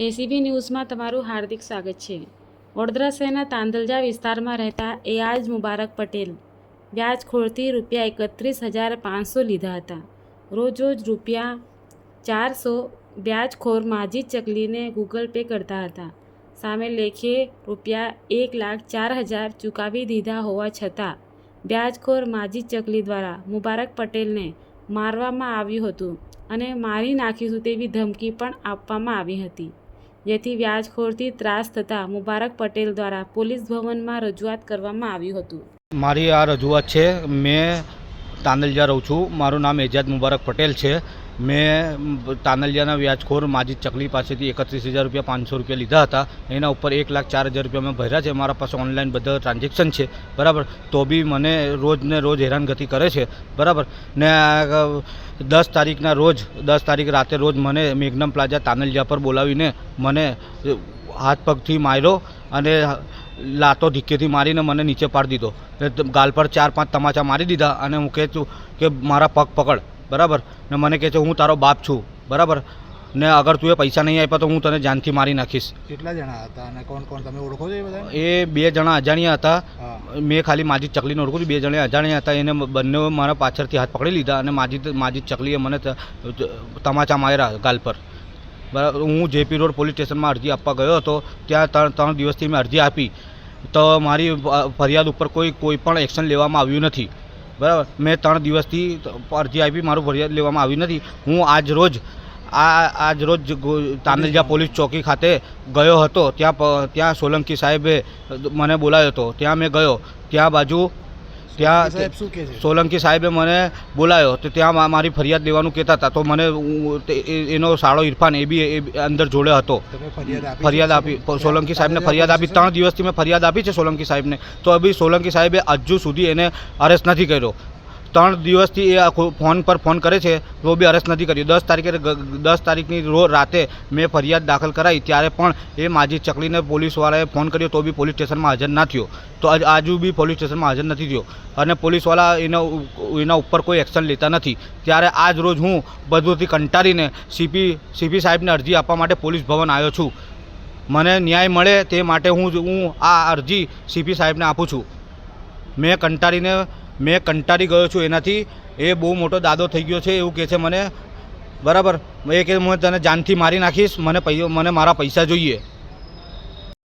ACB ન્યૂઝમાં તમારું હાર્દિક સ્વાગત છે. વડોદરા શહેરના તાંદલજા વિસ્તારમાં રહેતા એઆજ મુબારક પટેલ વ્યાજખોરથી રૂપિયા એકત્રીસ હજાર પાંચસો લીધા હતા. રોજ રોજ રૂપિયા ચારસો વ્યાજખોર માજી ચકલીને ગૂગલ પે કરતા હતા. સામે લેખે રૂપિયા એક લાખ ચાર હજાર ચૂકવી દીધા હોવા છતાં વ્યાજખોર માજી ચકલી દ્વારા મુબારક પટેલને મારવામાં આવ્યું હતું અને મારી નાખીશું તેવી ધમકી પણ આપવામાં આવી હતી. જેથી વ્યાજખોરથી ત્રાસ થતાં મુબારક પટેલ દ્વારા પોલીસ ભવનમાં રજૂઆત કરવામાં આવ્યું હતું. મારી આ રજૂઆત છે. મેં તાંદલજા રહું છું. મારું નામ એજાદ મુબારક પટેલ છે. મેં તાનલિયાના વ્યાજખોર માજી ચકલી પાસેથી એકત્રીસ હજાર રૂપિયા પાંચસો રૂપિયા લીધા હતા. એના ઉપર એક લાખ ચાર હજાર રૂપિયા મેં ભર્યા છે. મારા પાસે ઓનલાઈન બધા ટ્રાન્ઝેક્શન છે. બરાબર? તો બી મને રોજ ને રોજ હેરાનગતિ કરે છે. બરાબર? ને દસ તારીખના રોજ, દસ તારીખ રાતે રોજ મને મેઘનમ પ્લાઝા તાનલિયા પર બોલાવીને મને હાથ પગથી માર્યો અને લાતો ધીકેથી મારીને મને નીચે પાડી દીધો. ગાલ પર ચાર પાંચ તમાચા મારી દીધા અને હું કહે છું કે મારા પગ પકડ. બરાબર? ને મને કહે છે હું તારો બાપ છું. બરાબર? ને અગર તું એ પૈસા નહીં આપ્યા તો હું તને જાનથી મારી નાખીશ. કેટલા જણા હતા અને કોણ કોણ? તમે ઓળખો છો એ બધા એ બે જણા અજાણ્યા હતા. મેં ખાલી માજી ચકલીને ઓળખું છું. બે જણા અજાણ્યા હતા. એને બંને મારા પાછળથી હાથ પકડી લીધા અને માજી માજી ચકલીએ મને તમાચા માર્યા ગાલ પર. બરાબર? હું જેપી રોડ પોલીસ સ્ટેશનમાં અરજી આપવા ગયો હતો. ત્યાં ત્રણ ત્રણ દિવસથી મેં અરજી આપી. તો મારી ફરિયાદ ઉપર કોઈ કોઈ પણ એક્શન લેવામાં આવ્યું નથી. બરાબર. મેં ત્રણ દિવસથી અરજી આપી, મારું ફરિયાદ લેવામાં આવી નથી. હું આજ રોજ, આ, આજ રોજ તાંદલજા પોલીસ ચોકી ખાતે ગયો હતો. ત્યાં ત્યાં સોલંકી સાહેબે મને બોલાવ્યો હતો. ત્યાં મેં ગયો. ત્યાં બાજુ ત્યાં સોલંકી સાહેબે મને બોલાવ્યો તો ત્યાં મારી ફરિયાદ લેવાનું કહેતા હતા. તો મને એનો સાળો ઇરફાન એ બી એ અંદર જોડે હતો. ફરિયાદ આપી ફરિયાદ આપી. સોલંકી સાહેબને ફરિયાદ આપી. ત્રણ દિવસથી મેં ફરિયાદ આપી છે સોલંકી સાહેબને. તો અભી સોલંકી સાહેબે હજુ સુધી એને અરેસ્ટ નથી કર્યો. ત્રણ દિવસથી એ આખો ફોન પર ફોન કરે છે, તો બી અરેસ્ટ નથી કર્યો. દસ તારીખે દસ તારીખની રો, રાતે મેં ફરિયાદ દાખલ કરાવી ત્યારે પણ એ માજી ચકલીને પોલીસવાળાએ ફોન કર્યો, તો બી પોલીસ સ્ટેશનમાં હાજર ના થયો. તો આજ બી પોલીસ સ્ટેશનમાં હાજર નથી થયો. અને પોલીસવાળા એના એના ઉપર કોઈ એક્શન લેતા નથી. ત્યારે આજ રોજ હું બધુંથી કંટાળીને સીપી સીપી સાહેબને અરજી આપવા માટે પોલીસ ભવન આવ્યો છું. મને ન્યાય મળે તે માટે હું હું આ અરજી સીપી સાહેબને આપું છું. મેં કંટાળીને મેં કંટાળી ગયો છું એનાથી. એ બહુ મોટો દાદો થઈ ગયો છે એવું કહે છે મને. બરાબર. એ કે હું તને જાનથી મારી નાખીશ. મને મને મારા પૈસા જોઈએ.